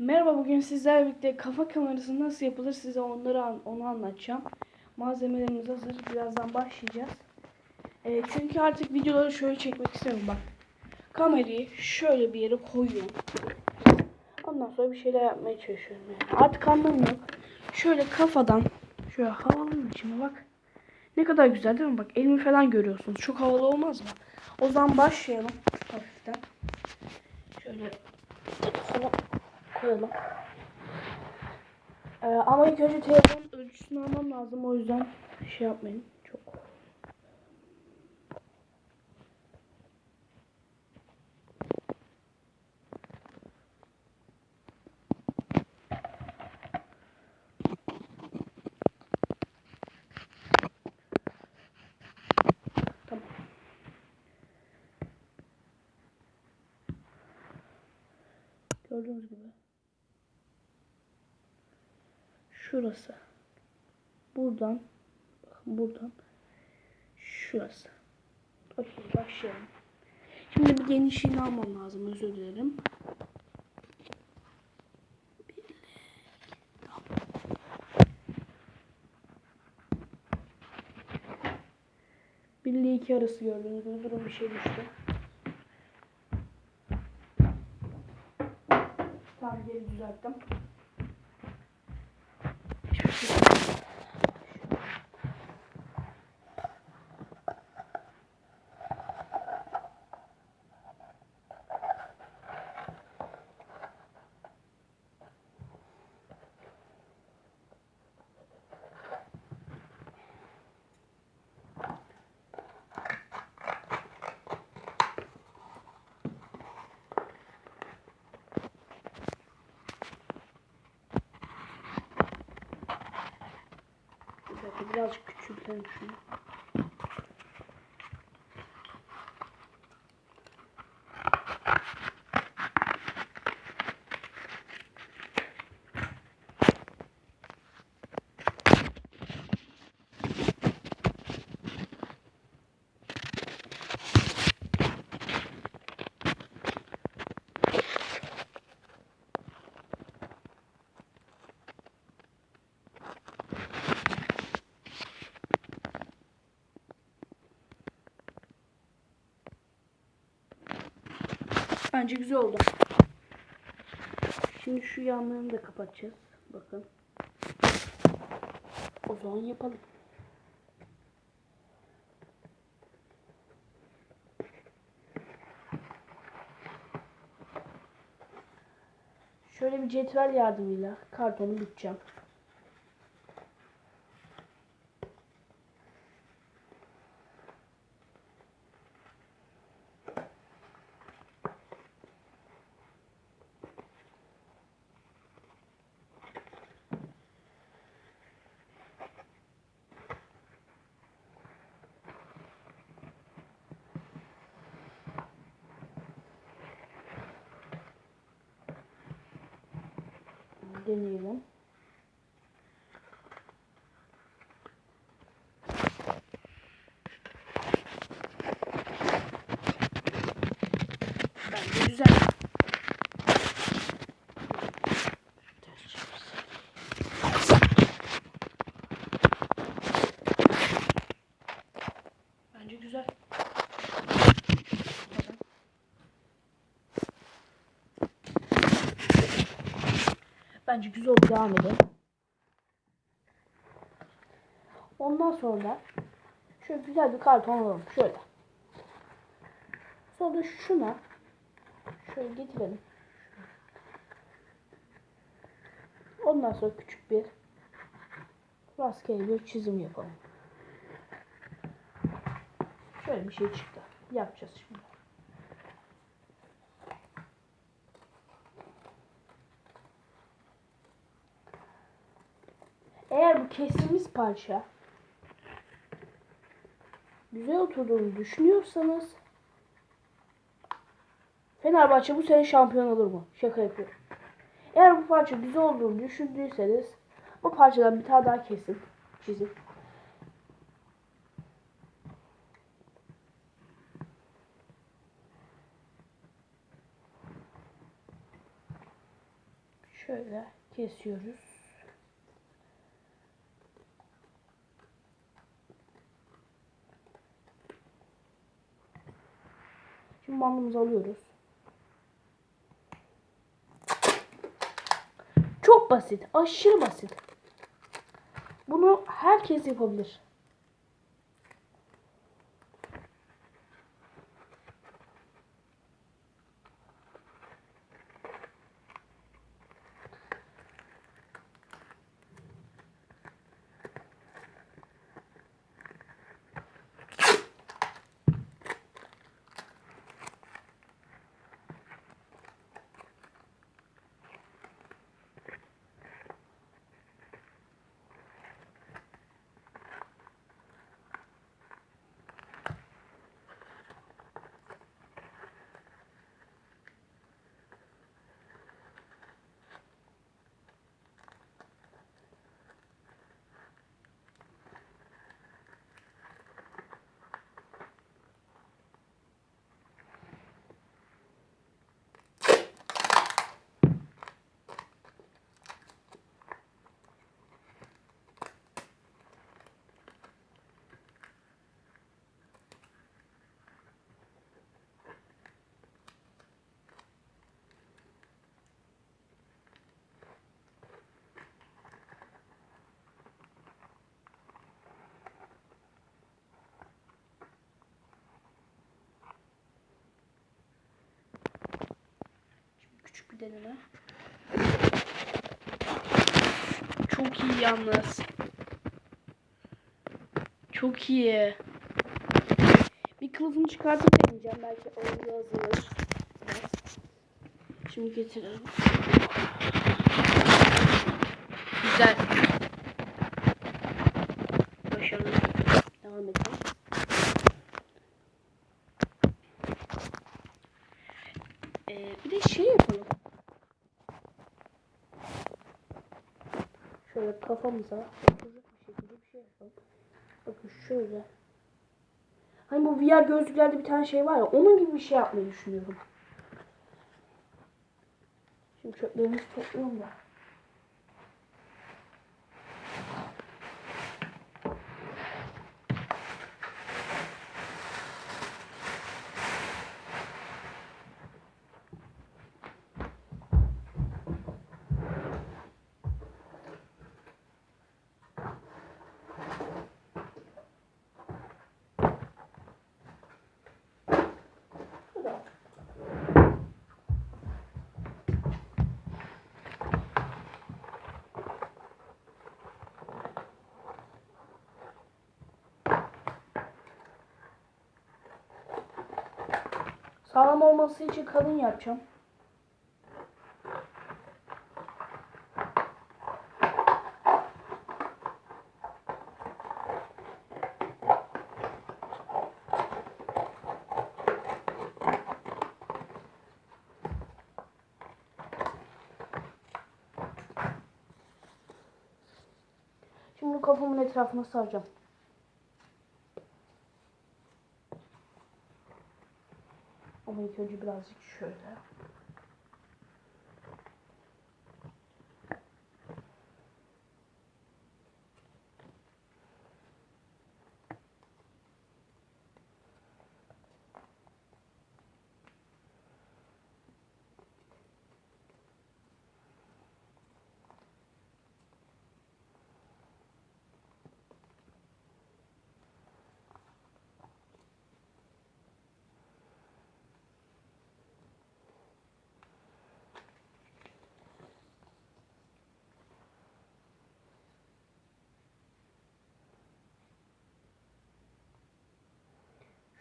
Merhaba bugün sizlerle birlikte kafa kamerası nasıl yapılır size onları an- onu anlatacağım. Malzemelerimiz hazır. Birazdan başlayacağız. Ee, çünkü artık videoları şöyle çekmek istiyorum bak. Kamerayı şöyle bir yere koyuyorum. Ondan sonra bir şeyler yapmaya çalışıyorum yani. Artık anlamı yok. Şöyle kafadan şöyle havalı içime bak. Ne kadar güzel değil mi? Bak elimi falan görüyorsunuz. Çok havalı olmaz mı? O zaman başlayalım hafiften. Şöyle telefonu koyalım. Ee, ama ilk önce telefon ölçüsünü almam lazım. O yüzden şey yapmayın. Çok. Tamam. Gördüğünüz gibi. Şurası. Buradan. Bakın buradan. Şurası. Okey başlayalım. Şimdi bir genişliğini almam lazım. Özür dilerim. Birliği iki arası gördüğünüz gibi durum bir şey düştü. Tamam geri düzelttim. Bir dakika birazcık küçültelim şunu. Bence güzel oldu. Şimdi şu yanlarını da kapatacağız. Bakın. O zaman yapalım. Şöyle bir cetvel yardımıyla kartonu büteceğim. Deneyelim. Bence güzel. Ters çevirsin. Bence güzel. Bence güzel oldu. Devam edelim. Ondan sonra şöyle güzel bir karton alalım. Şöyle. Sonra şuna şöyle getirelim. Ondan sonra küçük bir rastgele bir çizim yapalım. Şöyle bir şey çıktı. Yapacağız şimdi. Eğer bu kestiğimiz parça güzel oturduğunu düşünüyorsanız Fenerbahçe bu sene şampiyon olur mu? Şaka yapıyorum. Eğer bu parça güzel olduğunu düşündüyseniz bu parçadan bir tane daha kesin. Çizin. Şöyle kesiyoruz. Şimdi bandımızı alıyoruz. Çok basit. Aşırı basit. Bunu herkes yapabilir. Deneme. Çok iyi yalnız. Çok iyi. Bir kılıfını çıkartıp deneyeceğim. Belki oyuncu azalır. Biraz. Şimdi getirelim. Güzel. Başarılı. Devam edelim. Ee, bir de şey yapalım. Şöyle kafamıza oturacak bir şekilde bir şey yapalım. Bakın şöyle. Hani bu VR gözlüklerde bir tane şey var ya onun gibi bir şey yapmayı düşünüyorum. Şimdi çöplerimizi topluyorum da. Sağlam olması için kalın yapacağım. Şimdi kafamın etrafına saracağım. Ama ilk önce birazcık şöyle.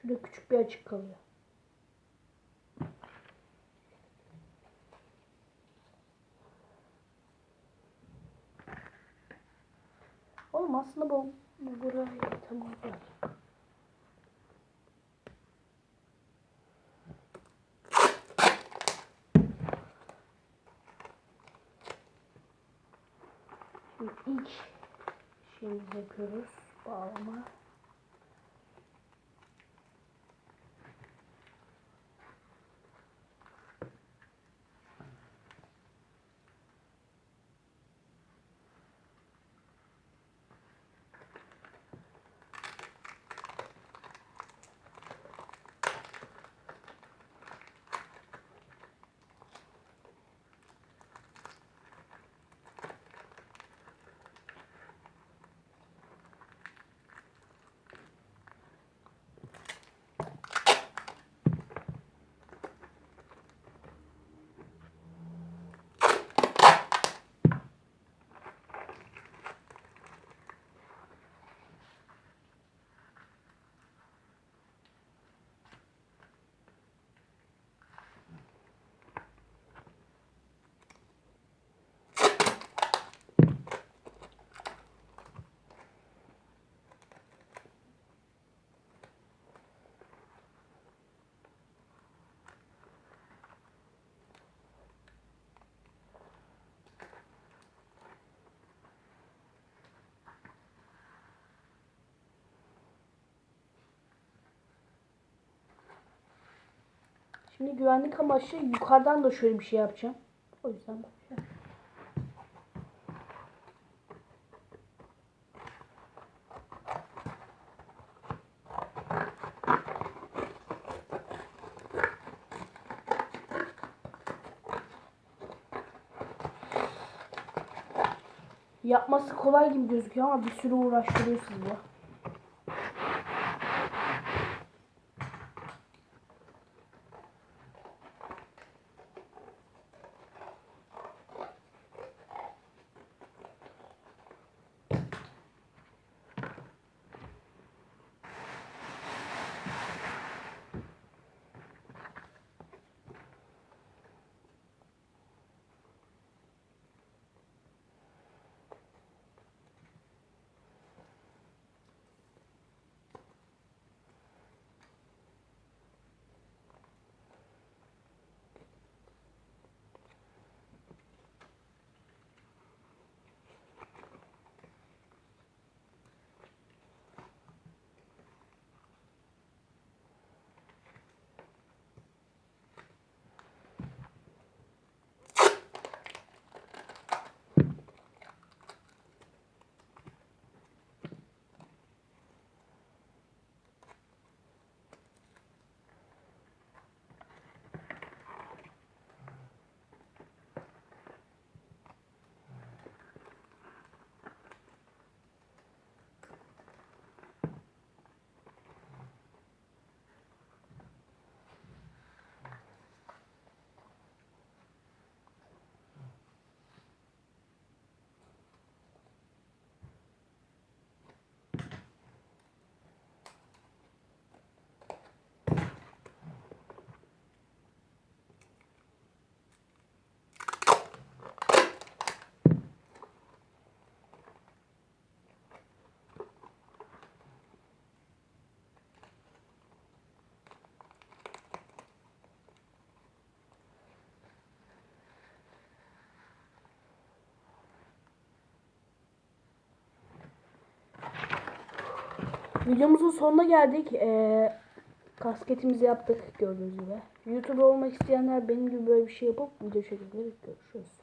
Şurada küçük bir açık kalıyor. Oğlum aslında bu, bu buraya tamam. Şimdi ilk şeyimizi yapıyoruz. Bağlama. Şimdi güvenlik amaçlı yukarıdan da şöyle bir şey yapacağım. O yüzden. Yapması kolay gibi gözüküyor ama bir sürü uğraştırıyor sizi. Videomuzun sonuna geldik. Ee, kasketimizi yaptık gördüğünüz gibi. YouTuber olmak isteyenler benim gibi böyle bir şey yapıp video çekebilir. Görüşürüz.